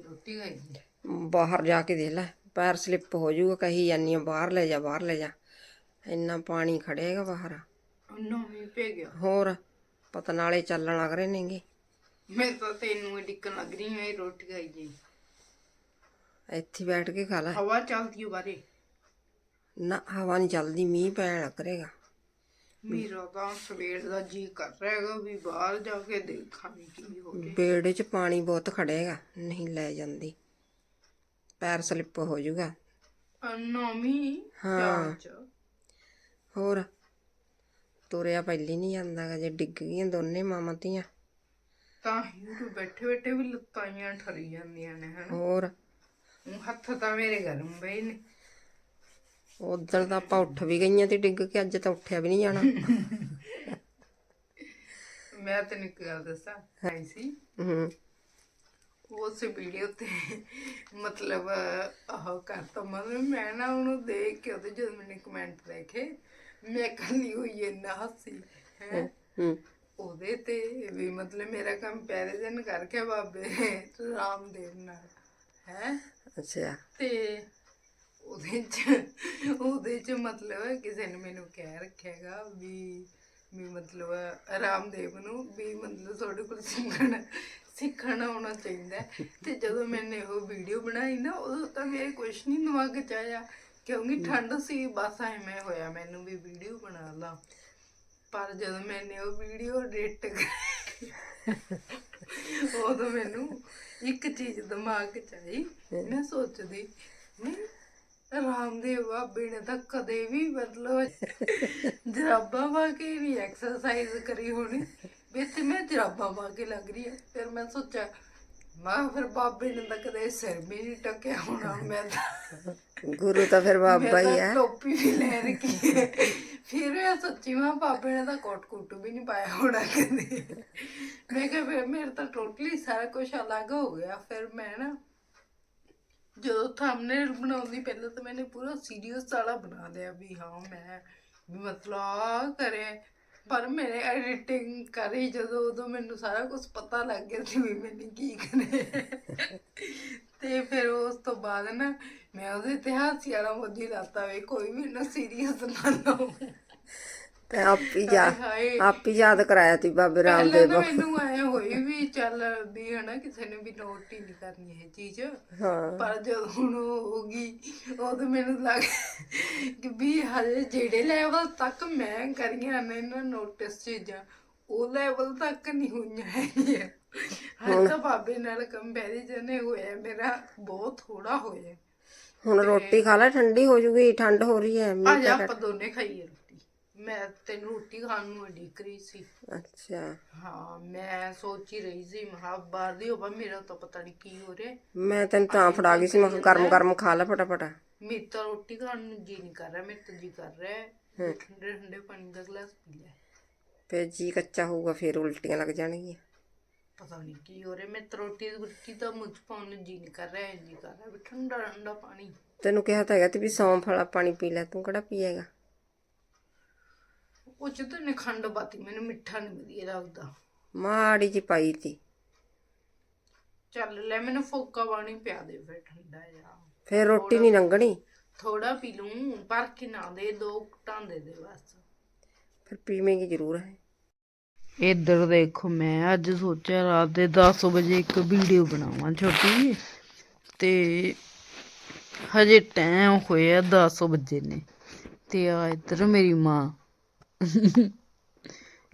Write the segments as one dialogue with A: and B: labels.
A: ਰੋਟੀ ਖਾਈ ਜੀ
B: ਬਾਹਰ ਜਾ ਕੇ ਦੇਖ ਲੈ ਪੈਰ ਸਲਿੱਪ ਹੋ ਜਾਊਗਾ ਕਹੀ ਜਾਨੀ ਆ ਬਾਹਰ ਲੈ ਜਾ ਬਾਹਰ ਲੈ ਜਾ। ਇੰਨਾ ਪਾਣੀ ਖੜੇਗਾ ਬਾਹਰ।
A: ਉਹਨੂੰ ਵੀ ਪੈ ਗਿਆ
B: ਹੋਰ ਪਤਾ ਨਾਲੇ ਚੱਲਣ ਲੱਗ ਰਹੇ ਨੇਗੇ।
A: ਮੈਂ ਤਾਂ ਤੈਨੂੰ ਡਿੱਕਣ ਲੱਗ ਰਹੀ ਹਾਂ ਇਹ ਰੋਟੀ ਖਾਈ ਜੀ
B: ਇੱਥੇ ਬੈਠ ਕੇ ਖਾ ਲੈ।
A: ਹਵਾ ਚੱਲਦੀ ਓ ਬਾਰੇ
B: ਨਾ ਹਵਾ ਨਹੀਂ ਚੱਲਦੀ ਮੀਂਹ ਪੈਣ ਲੱਗ ਰਹੇਗਾ।
A: ਮੇਰਾ ਤਾਂ ਸਵੇਰ ਦਾ ਜੀ ਕਰ ਰਿਹਾ ਹੈਗਾ ਵੀ ਬਾਹਰ ਜਾ ਕੇ ਦੇਖਾਂ ਵੀ ਕੀ ਹੋ ਰਿਹਾ
B: ਬੇੜੇ 'ਚ ਪਾਣੀ ਬਹੁਤ ਖੜੇਗਾ ਨਹੀਂ ਲੈ ਜਾਂਦੀ। ਪੈਰ ਸਲਿੱਪ ਹੋ ਜਾਊਗਾ।
A: ਨੌਮੀ
B: ਹਾਂ।
A: ਪਿਆਰ ਚ।
B: ਹੋਰ? ਤੁਰਿਆ ਪਹਿਲੀ ਨਹੀਂ ਜਾਂਦਾਗਾ ਜੇ ਡਿੱਗ ਗਈਆਂ ਦੋਨੇ ਮਾਵਾਂ ਧੀਆਂ।
A: ਤਾਂ ਹੀ ਉਹ ਬੈਠੇ ਬੈਠੇ ਵੀ ਲੱਤਾਂ ਜਿਹੀਆਂ ਠਰੀ ਜਾਂਦੀਆਂ ਨੇ ਹਨ।
B: ਹੋਰ?
A: ਹੱਥ ਤਾਂ ਮੇਰੇ ਗਰਮ ਪਏ ਨੇ।
B: ਉਦੋਂ ਤਾਂ ਆਪਾਂ ਉੱਠ ਵੀ ਗਈਆਂ ਤੇ ਡਿੱਗ ਕੇ ਅੱਜ ਤਾਂ ਉੱਠਿਆ ਵੀ ਨਹੀਂ ਜਾਣਾ।
A: ਮੈਂ ਤੈਨੂੰ ਇੱਕ ਗੱਲ ਦੱਸਾਂ ਆਈ ਸੀ।
B: ਹੂੰ।
A: ਉਸ ਵੀਡੀਓ ਤੇ ਮਤਲਬ ਆਹ ਕਰਤਾ ਮਤਲਬ ਮੈਂ ਨਾ ਉਹਨੂੰ ਦੇਖ ਕੇ ਉਹਦੇ ਜਦੋਂ ਮੈंने ਕਮੈਂਟ ਦੇਖੇ ਮੈਂ ਕੱਲੀ ਹੋਈ ਇੰਨਾ ਹੱਸੀ ਹੈ।
B: ਹੂੰ
A: ਉਹਦੇ ਤੇ ਵੀ ਮਤਲਬ ਮੇਰਾ ਕੰਪੈਰੀਜ਼ਨ ਕਰਕੇ ਬਾਬੇ ਰਾਮਦੇਵ ਨਾਲ ਹੈ।
B: ਅੱਛਾ।
A: ਤੇ ਉਹਦੇ ਚ ਉਹਦੇ ਚ ਮਤਲਬ ਕਿਸੇ ਨੇ ਮੈਨੂੰ ਕਹਿ ਰੱਖਿਆਗਾ ਵੀ ਵੀ ਮਤਲਬ ਰਾਮਦੇਵ ਨੂੰ ਵੀ ਮਤਲਬ ਤੁਹਾਡੇ ਕੋਲ ਸਿੱਖਣ ਸਿੱਖਣਾ ਆਉਣਾ ਚਾਹੀਦਾ ਹੈ। ਤੇ ਜਦੋਂ ਮੈंने ਉਹ ਵੀਡੀਓ ਬਣਾਈ ਨਾ ਉਦੋਂ ਤਾਂ ਮੇਰੇ ਕੁਛ ਨਹੀਂ ਦਿਮਾਗ ਚ ਆਇਆ ਕਿਉਂਕਿ ਠੰਡ ਸੀ ਬਸ ਐਵੇਂ ਹੋਇਆ ਮੈਨੂੰ ਵੀ ਵੀਡੀਓ ਬਣਾ ਲਾ। ਪਰ ਜਦੋਂ ਮੈंने ਉਹ ਵੀਡੀਓ ਐਡਿਟ ਉਦੋਂ ਮੈਨੂੰ ਇੱਕ ਚੀਜ਼ ਦਿਮਾਗ ਚ ਆਈ ਮੈਂ ਸੋਚਦੀ ਨਹੀਂ ਰਾਮਦੇਵ ਬਾਬੇ ਨੇ ਤਾਂ ਕਦੇ ਵੀ ਮਤਲਬ ਜਰਾਬਾਂ ਪਾ ਕੇ ਨਹੀਂ ਐਕਸਰਸਾਈਜ਼ ਕਰੀ ਹੋਣੀ। ਵੀ ਤੇ ਮੈਂ ਜਰਾਬਾਂ ਪਾ ਕੇ ਲੱਗ ਰਹੀ ਹੈ। ਫਿਰ ਮੈਂ ਸੋਚਿਆ ਮੈਂ ਫਿਰ ਬਾਬੇ ਨੇ ਤਾਂ ਕਦੇ ਸਿਰ ਵੀ ਨਹੀਂ ਟਕਿਆ ਹੋਣਾ ਮੈਂ ਤਾਂ
B: ਗੁਰੂ ਤਾਂ ਫਿਰ ਬਾਬਾ ਹੀ ਹੈ।
A: ਟੋਪੀ ਵੀ ਲੈ ਰੱਖੀ ਫਿਰ ਮੈਂ ਸੱਚੀ ਮਾਂ ਬਾਬੇ ਨੇ ਤਾਂ ਕੋਟ ਕੁੱਟ ਵੀ ਨਹੀਂ ਪਾਇਆ ਹੋਣਾ ਕਦੇ। ਮੈਂ ਕਿਹਾ ਫਿਰ ਮੇਰੇ ਤਾਂ ਟੋਟਲੀ ਸਾਰਾ ਕੁਝ ਅਲੱਗ ਹੋ ਗਿਆ। ਫਿਰ ਮੈਂ ਨਾ ਜਦੋਂ ਥੰਬਨੇਲ ਬਣਾਉਂਦੀ, ਪਹਿਲਾਂ ਤਾਂ ਮੈਨੇ ਪੂਰਾ ਸੀਰੀਅਸ ਵਾਲਾ ਬਣਾ ਲਿਆ ਵੀ ਹਾਂ, ਮੈਂ ਵੀ ਮਤਲਬ ਆ ਕਰੇ ਪਰ ਮੇਰੇ ਐਡੀਟਿੰਗ ਕਰੀ ਜਦੋਂ, ਉਦੋਂ ਮੈਨੂੰ ਸਾਰਾ ਕੁਝ ਪਤਾ ਲੱਗ ਗਿਆ ਸੀ ਵੀ ਮੈंने ਕੀ ਕਰੇ ਤੇ ਫਿਰ ਉਸ ਤੋਂ ਬਾਅਦ ਨਾ ਮੈਂ ਉਹਦੇ ਇਤਿਹਾਸ ਵਾਲਾ ਮੋਦੀ ਲਾਤਾ ਵੇ ਕੋਈ ਵੀ ਨਾ ਸੀਰੀਅਸ ਨਾ ਲਓ।
B: ਤੇ ਆਪ ਹੀ
A: ਹਾਏ
B: ਆਪ ਹੀ ਯਾਦ ਕਰਾਇਆ ਤੀ ਬਾਬੇ
A: ਪਹਿਲਾਂ
B: ਰਾਮਦੇਵ
A: ਤਾਂ ਮੈਨੂੰ ਆਏ ਹੋਈ ਵੀ ਚੱਲ ਵੀ ਹਨਾ ਕਿਸੇ ਨੇ ਵੀ ਨੋਟ ਹੀ ਨਹੀਂ ਕਰਨੀ ਇਹ ਚੀਜ਼।
B: ਹਾਂ।
A: ਪਰ ਜਦੋਂ ਹੁਣ ਉਹ ਹੋ ਗਈ ਉਦੋਂ ਮੈਨੂੰ ਲੱਗ ਕਿ ਵੀ ਹਜੇ ਜਿਹੜੇ ਲੈਵਲ ਤੱਕ ਮੈਂ ਕਰੀਆਂ ਨੇ ਨਾ ਨੋਟਿਸ ਚੀਜ਼ਾਂ ਉਹ ਲੈਵਲ ਤੱਕ ਨਹੀਂ ਹੋਈਆਂ ਹੈਗੀਆਂ। ਹਜੇ ਤਾਂ ਬਾਬੇ ਨਾਲ ਕੰਪੈਰੀਜ਼ਨ ਹੋਇਆ ਮੇਰਾ ਬਹੁਤ ਥੋੜਾ ਹੋਇਆ।
B: ਹੁਣ ਰੋਟੀ ਖਾ ਲੈ ਠੰਡੀ ਹੋ ਜੂਗੀ ਠੰਡ ਹੋ ਰਹੀ ਹੈ ਮੀਂਹ
A: ਜਾ ਆਪਾਂ ਦੋਨੇ ਖਾਈਏ। ਮੈਂ ਤੈਨੂੰ ਰੋਟੀ ਖਾਣ ਨੂੰ ਉਡੀਕ ਰਹੀ ਸੀ।
B: ਅੱਛਾ।
A: ਹਾਂ ਮੈਂ ਸੋਚ ਹੀ ਰਹੀ ਸੀ ਮਹਾ ਬਾਹਰ ਦੀ ਹੋਵਾ ਮੇਰਾ ਤਾਂ ਪਤਾ ਨਹੀਂ ਕੀ ਹੋ ਰਿਹਾ।
B: ਮੈਂ ਤੈਨੂੰ ਤਾਂ ਫੜਾ ਗਈ ਸੀ ਮੈਂ ਕਿਹਾ ਗਰਮ ਗਰਮ ਖਾ ਲੈ ਫਟਾਫਟ।
A: ਮੇਰੀ ਤਾਂ ਰੋਟੀ ਖਾਣ ਨੂੰ ਜੀ ਨਹੀਂ ਕਰ ਰਿਹਾ ਮੇਰੇ ਤਾਂ ਜੀ ਕਰ ਰਿਹਾ ਹੈ। ਠੰਡੇ ਠੰਡੇ ਪਾਣੀ ਦਾ ਗਲਾਸ ਪੀ ਲੈ
B: ਫਿਰ ਜੀ ਕੱਚਾ ਹੋਊਗਾ ਫਿਰ ਉਲਟੀਆਂ ਲੱਗ ਜਾਣਗੀਆਂ।
A: ਪਤਾ ਨਹੀਂ ਕੀ ਹੋ ਰਿਹਾ ਮੈਂ ਤਾਂ ਰੋਟੀ ਦੀ ਗੁਟਕੀ ਤਾਂ ਮੁੱਝ ਪਾਉਣ ਨੂੰ ਜੀ ਨਹੀਂ ਕਰ ਰਿਹਾ ਜੀ ਕਰ ਰਿਹਾ ਵੀ ਠੰਡਾ ਠੰਡਾ ਪਾਣੀ।
B: ਤੈਨੂੰ ਕਿਹਾ ਤਾਂ ਹੈਗਾ ਤੇ ਵੀ ਸੌਂਫ ਵਾਲਾ ਪਾਣੀ ਪੀ ਲੈ ਤੂੰ ਕਿਹੜਾ ਪੀਏਗਾ?
A: ਉਹ ਚ ਤਾਂ ਨੇ ਖੰਡ ਬਾਤੀ ਮੈਨੂੰ ਮਿੱਠਾ ਨਹੀਂ ਵਧੀਆ ਲੱਗਦਾ
B: ਮਾੜੀ ਜੀ ਪਾਈ ਤੀ।
A: ਚੱਲ ਲੈ ਮੈਨੂੰ ਫੋਕਾ ਪਾਣੀ ਪਿਆ ਦੇ ਫਿਰ ਠੰਡਾ ਜਿਹਾ।
B: ਫਿਰ ਰੋਟੀ ਨਹੀਂ ਲੰਗਣੀ
A: ਥੋੜਾ ਪੀ ਲੂੰ ਪਰ ਕਿ ਨਾ ਦੇ ਦੋ ਘਟਾਂ ਦੇ ਦੇ ਬਸ।
B: ਫਿਰ ਪੀਵੇਂਗੀ ਜ਼ਰੂਰ ਹੈ
A: ਇੱਧਰ ਦੇਖੋ ਮੈਂ ਅੱਜ ਸੋਚਿਆ ਰਾਤ ਦੇ 10 ਵਜੇ ਇੱਕ ਵੀਡੀਓ ਬਣਾਵਾਂ ਛੋਟੀ ਜਿਹੀ। ਤੇ ਹਜੇ ਟਾਈਮ ਹੋਇਆ 10 ਵਜੇ ਨੇ। ਤੇ ਆ ਇੱਧਰ ਮੇਰੀ ਮਾਂ।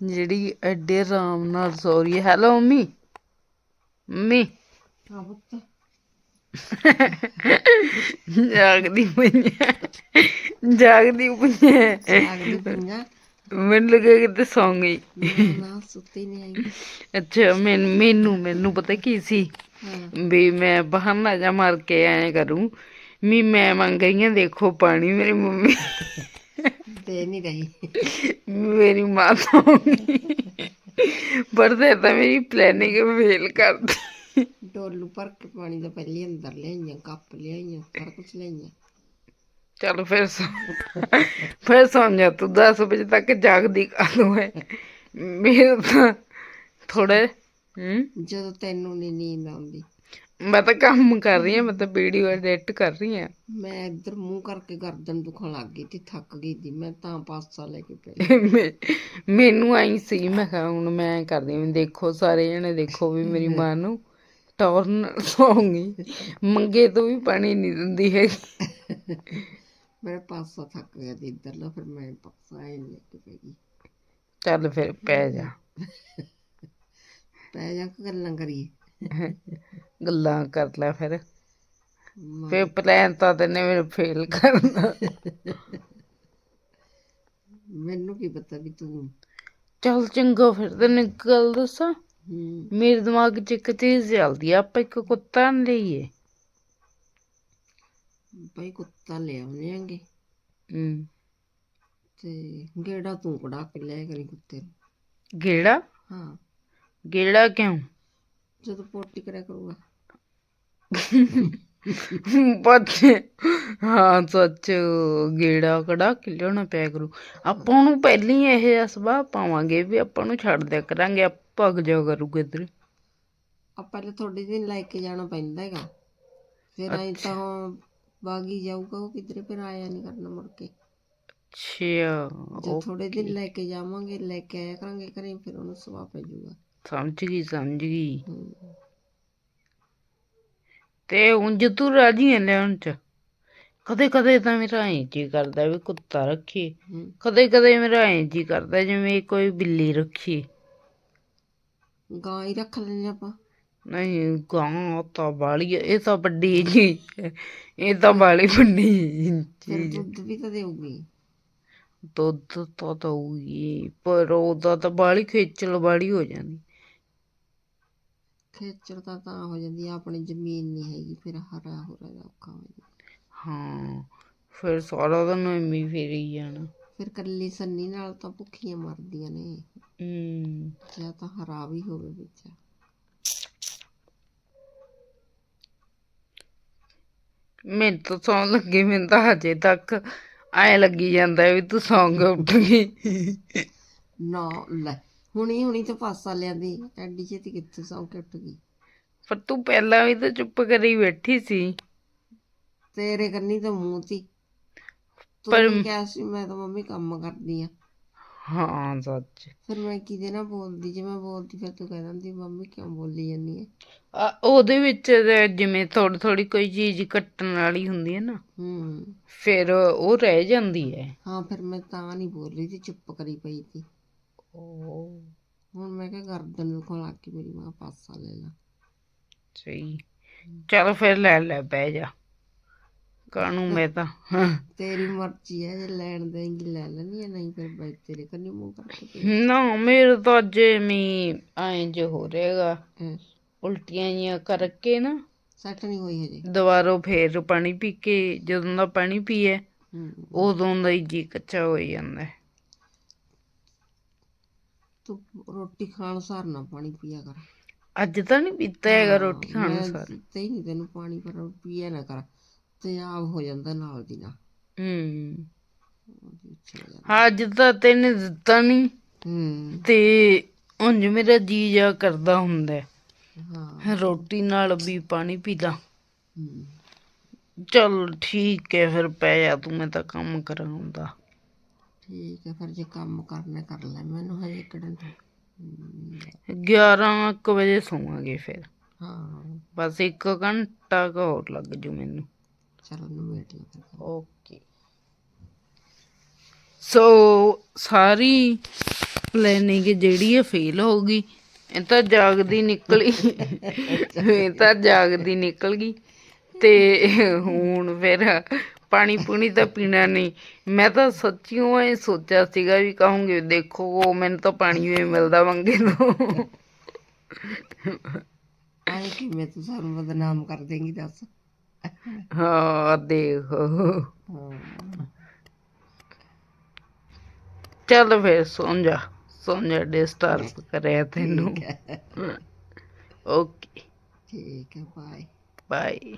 A: ਜਿਹੜੀ ਐਡੇ ਆਰਾਮ ਨਾਲ ਸੋ ਰਹੀ ਹੈ। Hello mummy. ਮੰਮੀ।
B: ਹਾਂ ਪੁੱਤ।
A: ਜਾਗਦੀ ਪਈ ਹੈ। ਜਾਗਦੀ ਪਈ ਹੈ।
B: ਅਗਲੀ ਪੰਜਾ
A: ਮੈਨੂੰ ਲੱਗਾ ਕਿਤੇ ਸੌਂ ਗਈ।
B: ਨਾ ਸੁੱਤੀ ਨਹੀਂ ਆਈ।
A: ਅੱਛਾ ਮੈਨ- ਮੈਨੂੰ ਮੈਨੂੰ ਪਤਾ ਕੀ ਸੀ? ਵੀ ਮੈਂ ਬਹਾਨਾ ਜਾ ਮਾਰ ਕੇ ਐਂ ਕਰੂੰ ਵੀ ਮੈਂ ਮੰਗ ਗਈ ਹਾਂ ਦੇਖੋ ਪਾਣੀ ਮੇਰੀ ਮੰਮੀ।
B: ਦੇ ਨਹੀਂ ਰਹੀ।
A: ਮੇਰੀ ਮਾਂ ਸੌਂ ਗਈ ਪਰ ਤੇ ਤਾਂ ਮੇਰੀ ਪਲੈਨਿੰਗ ਫੇਲ ਕਰਦੀ
B: ਡੋਲੂ ਭਰ ਕੇ ਪਾਣੀ ਦਾ ਪਹਿਲੇ ਅੰਦਰ ਲਿਆਈਆਂ ਕੱਪ ਲਿਆਈਆਂ ਸਾਰਾ ਕੁਝ ਲਿਆਈਆਂ।
A: ਚਲ ਫਿਰ ਫਿਰ ਸੌਂ ਜਾ ਤੂੰ 10 ਵਜੇ ਤੱਕ ਜਾਗਦੀ ਕਾਹਨੂੰ ਹੈ ਮੇਰੇ ਤਾਂ ਥੋੜੇ ਹੂੰ?
B: ਜਦੋਂ ਤੈਨੂੰ ਨਹੀਂ ਨੀਂਦ ਆਉਂਦੀ।
A: ਮੈਂ ਤਾਂ ਕੰਮ ਕਰ ਰਹੀ ਹਾਂ ਮੈਂ ਤਾਂ ਵੀਡੀਓ ਐਡਿਟ ਕਰ ਰਹੀ ਹਾਂ।
B: ਮੈਂ ਇੱਧਰ ਮੂੰਹ ਕਰਕੇ ਗਰਦਨ ਦੁਖਣ ਲੱਗ ਗਈ ਤੇ ਥੱਕ ਗਈ ਸੀ ਮੈਂ ਤਾਂ ਪਾਸਾ ਲੈ ਕੇ ਪਈ।
A: ਮੈਂ- ਮੈਨੂੰ ਆਈ ਸੀ ਮੈਂ ਕਿਹਾ ਹੁਣ ਮੈਂ ਕਰਦੀ ਹਾਂ ਦੇਖੋ ਸਾਰੇ ਜਣੇ ਦੇਖੋ ਵੀ ਮੇਰੀ ਮਾਂ ਨੂੰ ਟੌਰਨ ਸੌਂਗੀ ਮੰਗੇ ਤੋਂ ਵੀ ਪਾਣੀ ਨਹੀਂ ਦਿੰਦੀ ਹੈਗੀ।
B: ਮੇਰਾ ਪਾਸਾ ਥੱਕ ਗਿਆ ਤੇ ਇੱਧਰਲਾ ਫਿਰ ਮੈਂ ਪਾਸਾ ਐ ਲੈ ਕੇ ਪਈ। ਗਈ
A: ਚੱਲ ਫਿਰ ਪੈ ਜਾ।
B: ਪੈ ਜਾ ਕੇ ਗੱਲਾਂ ਕਰੀਏ?
A: ਗੱਲਾਂ ਕਰ ਲੈ ਫਿਰ। ਫਿਰ ਪਲਾਨ ਤਾਂ ਤੈਨੇ ਮੈਨੂੰ ਫੇਲ ਕਰਨਾ
B: ਮੈਨੂੰ ਕੀ ਪਤਾ ਵੀ ਤੂੰ
A: ਚੱਲ ਚੰਗਾ ਫਿਰ ਤੈਨੂੰ ਇੱਕ ਗੱਲ ਦੱਸਾਂ।
B: ਹੂੰ।
A: ਮੇਰੇ ਦਿਮਾਗ 'ਚ ਇੱਕ ਚੀਜ਼ ਚੱਲਦੀ ਆ ਆਪਾਂ ਇੱਕ ਕੁੱਤਾ ਨੀ ਲਈਏ
B: ਭਾਈ ਕੁੱਤਾ ਲੈ ਆਉਣੇ ਆਂਗੇ।
A: ਹੂੰ।
B: ਤੇ ਗੇੜਾ ਤੂੰ ਕਢਾ ਕੇ ਲੈ ਕਰੀ ਕੁੱਤੇ ਨੂੰ।
A: ਗੇੜਾ?
B: ਹਾਂ।
A: ਗੇੜਾ ਕਿਉਂ?
B: ਜਦੋਂ ਪੋਟੀ ਕਰਿਆ ਕਰੂਗਾ।
A: ਬੱਚੇ ਹਾਂ ਸੱਚ ਗੇੜਾ ਕਢਾ ਕੇ ਲਿਆਉਣਾ ਪਿਆ ਕਰੂ। ਆਪਾਂ ਨੂੰ ਪਹਿਲਾਂ ਇਹ ਸੁਭਾਅ ਪਾਵਾਂਗੇ ਵੀ ਆਪਾਂ ਨੂੰ ਛੱਡ ਦਿਆ ਕਰਾਂਗੇ ਆਪ ਭੱਗ ਜਾ ਕਰੂਗੇ ਇੱਧਰ।
B: ਆ ਪਹਿਲੇ ਥੋੜੇ ਦਿਨ ਲੈ ਕੇ ਜਾਣਾ ਪੈਂਦਾ ਹੈਗਾ। ਫਿਰ ਆਈ ਤਾਂ ਬਾਗੀ ਜਾਊਗਾ ਉਹ ਕਿਧਰੇ ਫਿਰ ਆਇਆ ਨਹੀਂ ਕਰਨਾ ਮੁੜ ਕੇ।
A: ਅੱਛਾ
B: ਥੋੜੇ ਦਿਨ ਲੈ ਕੇ ਜਾਵਾਂਗੇ ਲੈ ਕੇ ਆਇਆ ਕਰਾਂਗੇ ਘਰੇ ਫਿਰ ਉਹਨੂੰ ਸਵਾ ਪੈ ਜਾਊਗਾ।
A: ਸਮਝ ਗਈ ਸਮਝ ਗਈ। ਤੇ ਉਂਝ ਤੂੰ ਰਾਜੀ ਹੈ ਲੈਣ ਚ ਕਦੇ ਕਦੇ ਤਾਂ ਮੇਰਾ ਐਂ ਜੀ ਕਰਦਾ ਵੀ ਕੁੱਤਾ ਰੱਖੀ। ਕਦੇ ਕਦੇ ਮੇਰਾ ਐਂ ਜੀ ਕਰਦਾ ਜਿਵੇਂ ਕੋਈ ਬਿੱਲੀ ਰੱਖੀ।
B: ਗਾਂ ਹੀ ਰੱਖ ਲੈਣੇ ਆਪਾਂ।
A: ਨਹੀਂ ਗਾਂ ਤਾਂ ਬਾਲੀ ਇਹ ਤਾਂ ਵੱਡੀ ਜੀ ਇਹ ਤਾਂ ਬਾਲੀ ਵੱਡੀ ਚੀਜ਼
B: ਦੁੱਧ ਵੀ ਤਾਂ ਦੇਊਗੀ।
A: ਦੁੱਧ ਤਾਂ ਦਊਗੀ ਪਰ ਉਹਦਾ ਤਾਂ ਬਾਲੀ ਖੇਚਲ ਬਾਲੀ ਹੋ ਜਾਂਦੀ।
B: ਖੇਚਲ ਤਾਂ ਤਾਂ ਹੋ ਜਾਂਦੀ ਆ ਆਪਣੀ ਜ਼ਮੀਨ ਨਹੀਂ ਹੈਗੀ ਫਿਰ ਹਰਾ ਹੋ ਰਿਹਾ ਔਖਾ ਹੋ ਜਾਂਦਾ।
A: ਹਾਂ ਫਿਰ ਸਾਰਾ ਦਿਨ ਐਵੇਂ ਹੀ ਫੇਰੀ ਜਾਣਾ।
B: ਫਿਰ ਕੱਲੀ ਸੰਨੀ ਨਾਲ ਤਾਂ ਭੁੱਖੀਆਂ ਮਰਦੀਆਂ ਨੇ।
A: ਹੂੰ।
B: ਜਾਂ ਤਾਂ ਹਰਾ ਵੀ ਹੋਵੇ ਵਿੱਚ।
A: ਮੈਨੂੰ ਤਾਂ ਸੌਂ ਲੱਗੀ ਮੈਨੂੰ ਤਾਂ ਹਜੇ ਤੱਕ ਐ ਲੱਗੀ ਜਾਂਦਾ ਵੀ ਤੂੰ ਸੌਂ ਉੱਠ ਗਈ।
B: ਨਾ ਲੈ ਹੁਣੀ ਹੁਣੀ ਤਾਂ ਪਾਸਾ ਲਿਆਂਦੀ ਐਡੀ ਛੇਤੀ ਕਿੱਥੇ ਸੌਂ ਕੇ ਉੱਠ ਗਈ।
A: ਪਰ ਤੂੰ ਪਹਿਲਾਂ ਵੀ ਤਾਂ ਚੁੱਪ ਕਰੀ ਬੈਠੀ ਸੀ।
B: ਤੇਰੇ ਕੰਨੀ ਤਾਂ ਮੂੰਹ ਤੀ
A: ਪਰ-
B: ਕਿਹਾ ਸੀ ਮੈਂ ਤਾਂ ਮੰਮੀ ਕੰਮ ਕਰਦੀ ਆ।
A: ਹਾਂ ਸੱਚ।
B: ਫਿਰ ਮੈਂ ਕਿਹਦੇ ਨਾਲ ਬੋਲਦੀ ਜੇ ਮੈਂ ਬੋਲਦੀ ਫਿਰ ਤੂੰ ਕਹਿ ਦਿੰਦੀ ਮੰਮੀ ਕਿਉਂ ਬੋਲੀ ਜਾਂਦੀ ਹੈ
A: ਉਹਦੇ ਵਿੱਚ ਜਿਵੇਂ ਥੋੜੀ ਥੋੜੀ ਕੋਈ ਚੀਜ਼ ਕੱਟਣ ਵਾਲੀ ਹੁੰਦੀ ਹੈ ਨਾ
B: ਹੂੰ।
A: ਫਿਰ ਉਹ ਰਹਿ ਜਾਂਦੀ ਹੈ।
B: ਹਾਂ ਫਿਰ ਮੈਂ ਤਾਂ ਨਹੀਂ ਬੋਲ ਰਹੀ ਸੀ ਚੁੱਪ ਕਰੀ ਪਈ ਸੀ। ਮੈਂ ਕਿਹਾ ਗਰਦਨ ਨੂੰ ਖੋਲ ਕੇ ਮੇਰੀ ਮਾਂ ਪਾਸਾ ਲੈ ਲਾ।
A: ਸਹੀ। ਚਲ ਫਿਰ ਲੈ ਲੈ ਬਹਿ ਜਾ। ਕਾਹਨੂੰ ਮੈਂ ਤਾਂ।
B: ਤੇਰੀ ਮਰਜ਼ੀ ਹੈ ਜੇ ਲੈਣ ਦੇਂਗੀ ਲੈ ਲੈਣੀ ਹੈ ਨਹੀਂ ਫਿਰ ਬੈ ਤੇਰੇ ਕੰਨੀ ਮੂੰਹ ਕਰਕੇ ਪਈ
A: ਨਾ ਮੇਰੇ ਤਾਂ ਜਿਵੇਂ ਐਂ ਜੋ ਹੋ ਰਹੇਗਾ।
B: ਹਾਂ,
A: ਉਲਟੀਆਂ ਜੀਆਂ ਕਰਕੇ ਨਾ
B: ਸੈੱਟ ਨਹੀਂ ਹੋਈ ਹਜੇ।
A: ਦੁਬਾਰਾ ਫੇਰ ਪਾਣੀ ਪੀ ਕੇ ਜਦੋਂ ਦਾ ਪਾਣੀ ਪੀਏ ਉਦੋਂ ਦਾ ਹੀ ਜੀ ਕੱਚਾ ਹੋ ਜਾਂਦਾ। ਹੈ।
B: ਤੂੰ ਰੋਟੀ ਖਾਣ ਸਾਰ ਨਾ ਪਾਣੀ ਪੀਆ ਕਰ।
A: ਅੱਜ ਤਾਂ ਨਹੀਂ ਪੀਤਾ ਹੈਗਾ ਰੋਟੀ ਖਾਣ
B: ਮੈਂ
A: ਸਾਰ।
B: ਹੀ ਨਹੀਂ ਤੈਨੂੰ ਪਾਣੀ ਪਰ ਪੀਆ ਨਾ ਕਰ ਤੇਜ਼ਾਬ ਹੋ ਜਾਂਦਾ ਨਾਲ ਦੀ ਨਾਲ।
A: ਹੂੰ।
B: ਹੋ।
A: ਅੱਜ ਤਾਂ ਤੈਨੇ ਦਿੱਤਾ ਨਹੀਂ
B: ਹੂੰ।
A: ਤੇ ਉਂਝ ਮੇਰਾ ਜੀ ਜਾ ਕਰਦਾ ਹੁੰਦਾ ਹੈ। ਰੋਟੀ ਨਾਲ ਵੀ ਪਾਣੀ ਪੀ ਲਾਂ
B: ਹੂੰ।
A: ਚਲ ਠੀਕ ਹੈ ਫਿਰ ਪੈ ਜਾ ਤੂੰ ਮੈਂ ਤਾਂ ਕੰਮ ਕਰਾਂ ਹੁੰਦਾ
B: ਠੀਕ ਹੈ ਫਿਰ ਜੇ ਕੰਮ ਕਰਨਾ ਕਰ ਲੈ ਮੈਨੂੰ ਹਜੇ ਕਿਹੜਾ ਹੂੰ,
A: 11 ਕੁ ਵਜੇ ਸੌਵਾਂਗੇ ਫਿਰ।
B: ਹਾਂ।
A: ਬਸ ਇੱਕ ਘੰਟਾ ਕੁ ਹੋਰ ਲੱਗ ਜੂ ਮੈਨੂੰ।
B: ਚਲੋ ਨਿਬੇੜ ਲੈ ਫਿਰ
A: ਓਕੇ ਸੋ ਸਾਰੀ ਪਲੈਨਿੰਗ ਜਿਹੜੀ ਇਹ ਫੇਲ ਹੋ ਗਈ। ਇਹ ਤਾਂ ਜਾਗਦੀ ਨਿਕਲੀ ਇਹ ਤਾਂ ਜਾਗਦੀ ਨਿਕਲ ਗਈ। ਤੇ ਹੁਣ ਫਿਰ ਪਾਣੀ ਪੂਣੀ ਤਾਂ ਪੀਣਾ ਨਹੀਂ। ਮੈਂ ਤਾਂ ਸੱਚੀਓ ਇਹ ਸੋਚਿਆ ਸੀਗਾ ਵੀ ਕਹੂੰਗੇ ਦੇਖੋ ਉਹ ਮੈਨੂੰ ਤਾਂ ਪਾਣੀ ਵੀ ਮਿਲਦਾ ਮੰਗੇ ਤੋਂ।
B: ਆਏ ਕਿ ਮੈਂ ਤੂੰ ਸਾਨੂੰ ਬਦਨਾਮ ਕਰ ਦੇਂਗੀ ਦੱਸ।
A: ਹਾਂ ਦੇਖੋ। ਚੱਲ ਫਿਰ ਸੌਂ ਜਾ ਸੌਂ ਜਾ ਡਿਸਟਰਬ ਕਰਿਆ ਤੈਨੂੰ। ਓਕੇ।
B: ਠੀਕ ਹੈ ਬਾਏ।
A: ਬਾਏ।